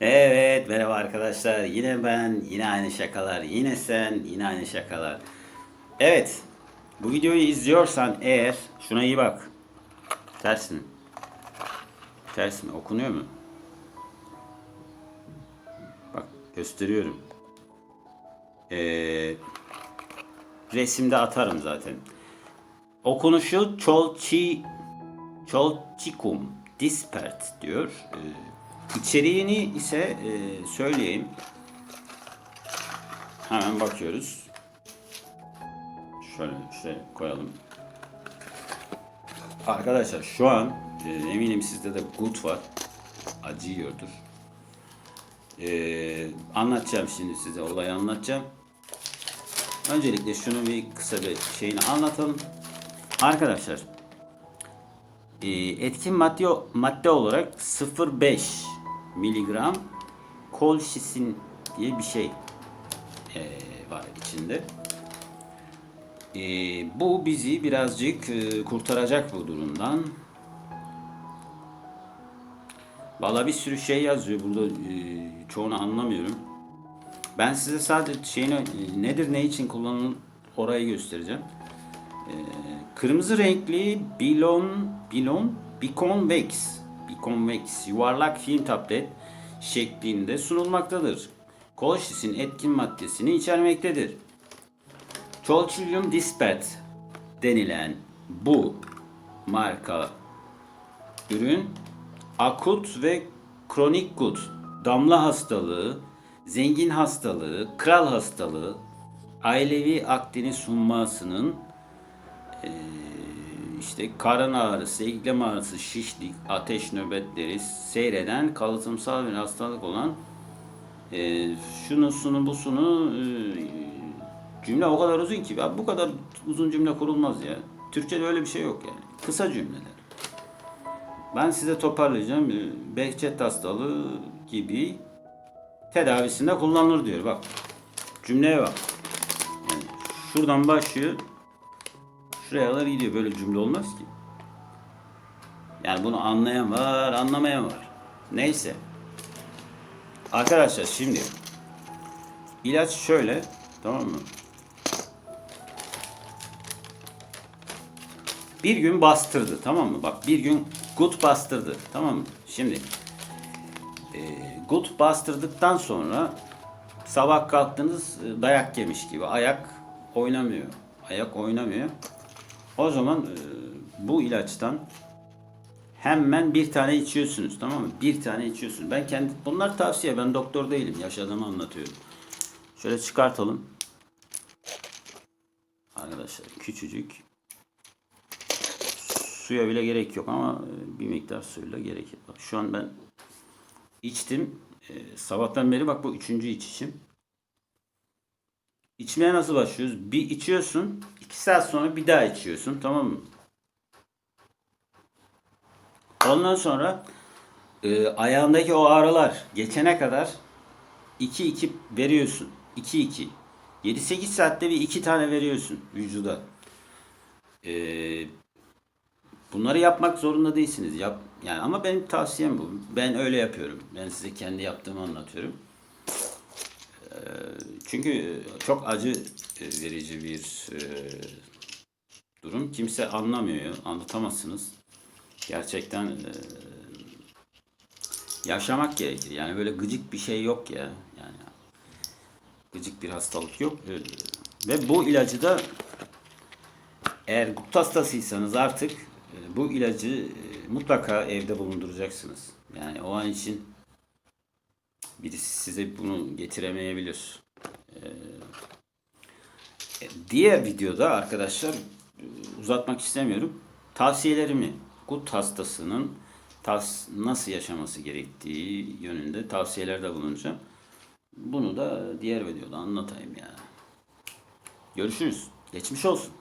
Evet merhaba arkadaşlar. Yine ben, yine aynı şakalar. Yine sen, yine aynı şakalar. Evet. Bu videoyu izliyorsan eğer şuna iyi bak. Ters mi? Ters mi? Okunuyor mu? Bak gösteriyorum. Ee, resimde atarım zaten. Okunuşu Çolçi Çolçikum Dispert diyor. Ee, içeriğini ise e, söyleyeyim. Hemen bakıyoruz. Şöyle şöyle koyalım. Arkadaşlar şu an e, eminim sizde de gut var. Acı yiyordur. Ee, anlatacağım şimdi size olayı anlatacağım. Öncelikle şunu bir kısa bir şeyini anlatalım. Arkadaşlar e, etkin madde madde olarak 0.5 miligram kolşisin diye bir şey e, var içinde. E, bu bizi birazcık e, kurtaracak bu durumdan. Valla bir sürü şey yazıyor burada e, çoğunu anlamıyorum. Ben size sadece şeyini e, nedir ne için kullanılır orayı göstereceğim. E, kırmızı renkli Bilon Bilon Biconvex Biconvex yuvarlak film tablet şeklinde sunulmaktadır. Kolşisin etkin maddesini içermektedir. Cholchilium dispet denilen bu marka ürün akut ve kronik gut, damla hastalığı, zengin hastalığı, kral hastalığı, ailevi aktini sunmasının eee, işte karın ağrısı, eklem ağrısı, şişlik, ateş nöbetleri seyreden kalıtımsal bir hastalık olan eee şunu sunu bu sunu eee, cümle o kadar uzun ki ya bu kadar uzun cümle kurulmaz ya. Türkçe'de öyle bir şey yok yani. Kısa cümleler. Ben size toparlayacağım. Ee, Behçet hastalığı gibi tedavisinde kullanılır diyor. Bak. Cümleye bak. Yani şuradan başlıyor. Şuraya kadar gidiyor. Böyle cümle olmaz ki. Yani bunu anlayan var, anlamayan var. Neyse. Arkadaşlar şimdi ilaç şöyle tamam mı? Bir gün bastırdı tamam mı? Bak bir gün gut bastırdı tamam mı? Şimdi e, gut bastırdıktan sonra sabah kalktınız e, dayak yemiş gibi ayak oynamıyor. Ayak oynamıyor. O zaman e, bu ilaçtan hemen bir tane içiyorsunuz tamam mı? Bir tane içiyorsunuz. Ben kendi bunlar tavsiye ben doktor değilim. Yaşadığımı anlatıyorum. Şöyle çıkartalım. Arkadaşlar küçücük suya bile gerek yok ama e, bir miktar suyla gerek yok. Bak şu an ben içtim. E, sabahtan beri bak bu üçüncü içişim. İçmeye nasıl başlıyoruz? Bir içiyorsun. iki saat sonra bir daha içiyorsun. Tamam mı? Ondan sonra e, ayağındaki o ağrılar geçene kadar 2-2 veriyorsun. 2-2. 7-8 saatte bir iki tane veriyorsun vücuda. Eee Bunları yapmak zorunda değilsiniz. Yap yani ama benim tavsiyem bu. Ben öyle yapıyorum. Ben size kendi yaptığımı anlatıyorum. Çünkü çok acı e, verici bir e, durum. Kimse anlamıyor. Anlatamazsınız. Gerçekten e, yaşamak gerekir. Yani böyle gıcık bir şey yok ya. Yani gıcık bir hastalık yok. Ve bu ilacı da eğer gut hastasıysanız artık e, bu ilacı e, mutlaka evde bulunduracaksınız. Yani o an için birisi size bunu getiremeyebilir. E, e, Diğer videoda arkadaşlar e, uzatmak istemiyorum. Tavsiyelerimi gut hastasının tavs- nasıl yaşaması gerektiği yönünde tavsiyelerde bulunacağım. Bunu da diğer videoda anlatayım ya. Görüşürüz. Geçmiş olsun.